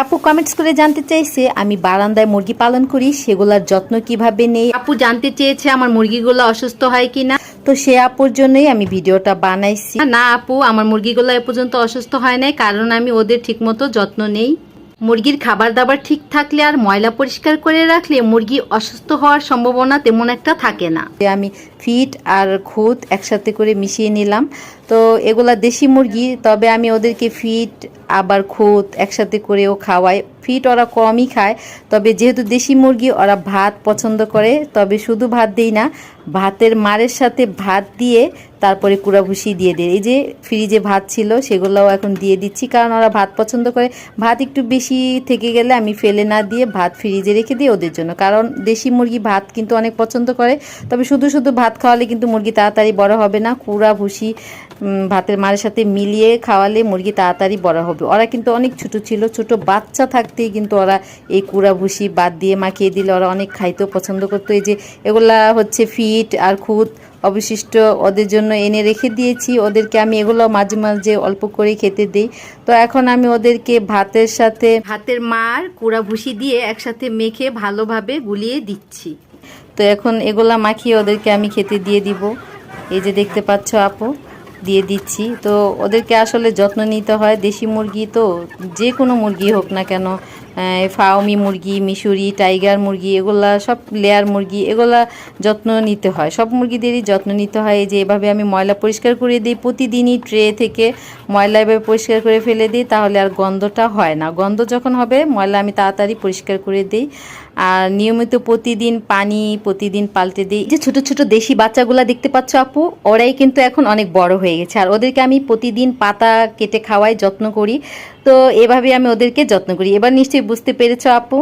আপু কমেন্টস করে জানতে চাইছে, আমি বারান্দায় মুরগি পালন করি, সেগুলোর যত্ন কীভাবে নেই? আপু জানতে চেয়েছে আমার মুরগিগুলো অসুস্থ হয় কিনা। তো সে আপুর জন্যই আমি ভিডিওটা বানাইছি। না আপু, আমার মুরগিগুলো এ পর্যন্ত অসুস্থ হয় নাই, কারণ আমি ওদের ঠিকমতো যত্ন নেই। মুরগির খাবার দাবার ঠিক থাকলে আর ময়লা পরিষ্কার করে রাখলে মুরগি অসুস্থ হওয়ার সম্ভাবনা তেমন একটা থাকে না। আমি ফিট আর খুদ একসাথে করে মিশিয়ে নিলাম। তো এগুলা দেশি মুরগি, তবে আমি ওদেরকে ফিট আবার খুদ একসাথে করেও খাওয়ায়। ফিট ওরা কমই খায়, তবে যেহেতু দেশি মুরগি, ওরা ভাত পছন্দ করে, তবে শুধু ভাত দিই না, ভাতের মারের সাথে ভাত দিয়ে তারপরে কুড়াভুসি দিয়ে দিই এই যে ফ্রিজে ভাত ছিল, সেগুলোও এখন দিয়ে দিচ্ছি, কারণ ওরা ভাত পছন্দ করে। ভাত একটু বেশি থেকে গেলে আমি ফেলে না দিয়ে ভাত ফ্রিজে রেখে দিই ওদের জন্য, কারণ দেশি মুরগি ভাত কিন্তু অনেক পছন্দ করে। তবে শুধু শুধু ভাত খাওয়ালে কিন্তু মুরগি তাড়াতাড়ি বড় হবে না, কুড়া ভুসি ভাতের মারের সাথে মিলিয়ে খাওয়ালে মুরগি তাড়াতাড়ি বড় হবে। ওরা কিন্তু অনেক ছোট ছিল ছোট বাচ্চা থাকতেই কিন্তু ওরা এই কুড়া ভুসি বাদ দিয়ে মাখিয়ে দিলে ওরা অনেক খাইতেও পছন্দ করতো। এই যে এগুলা হচ্ছে ফিট আর খুদ অবশিষ্ট ওদের জন্য এনে রেখে দিয়েছি। ওদেরকে আমি এগুলো মাঝে মাঝে অল্প করে খেতে দিই। তো এখন আমি ওদেরকে ভাতের সাথে ভাতের মার কুড়া ভুসি দিয়ে একসাথে মেখে ভালোভাবে গুলিয়ে দিচ্ছি। তো এখন এগুলা মাখিয়ে ওদেরকে আমি খেতে দিয়ে দিব। এই যে দেখতে পাচ্ছ আপু। দিয়ে দিচ্ছি। তো ওদেরকে আসলে যত্ন নিতে হয়। দেশি মুরগি তো যে কোনো মুরগি হোক না কেন ফাউমি মুরগি, মিশরি, টাইগার মুরগি, এগুলা সব লেয়ার মুরগি, এগুলা যত্ন নিতে হয়। সব মুরগিদেরই যত্ন নিতে হয়। যে এভাবে আমি ময়লা পরিষ্কার করে দিই প্রতিদিনই ট্রে থেকে ময়লা এভাবে পরিষ্কার করে ফেলে দিই, তাহলে আর গন্ধটা হয় না। গন্ধ যখন হবে, ময়লা আমি তাড়াতাড়ি পরিষ্কার করে দিই। আর নিয়মিত প্রতিদিন পানি প্রতিদিন পাল্টে দিই। যে ছোট ছোট দেশি বাচ্চাগুলা দেখতে পাচ্ছ আপু, ওরাই কিন্তু এখন অনেক বড় হয়ে গেছে। আর ওদেরকে আমি প্রতিদিন পাতা কেটে খাওয়াই যত্ন করি। তো এভাবে আমি ওদেরকে যত্ন করি। এবার নিশ্চয়ই বুঝতে পেরেছো আপু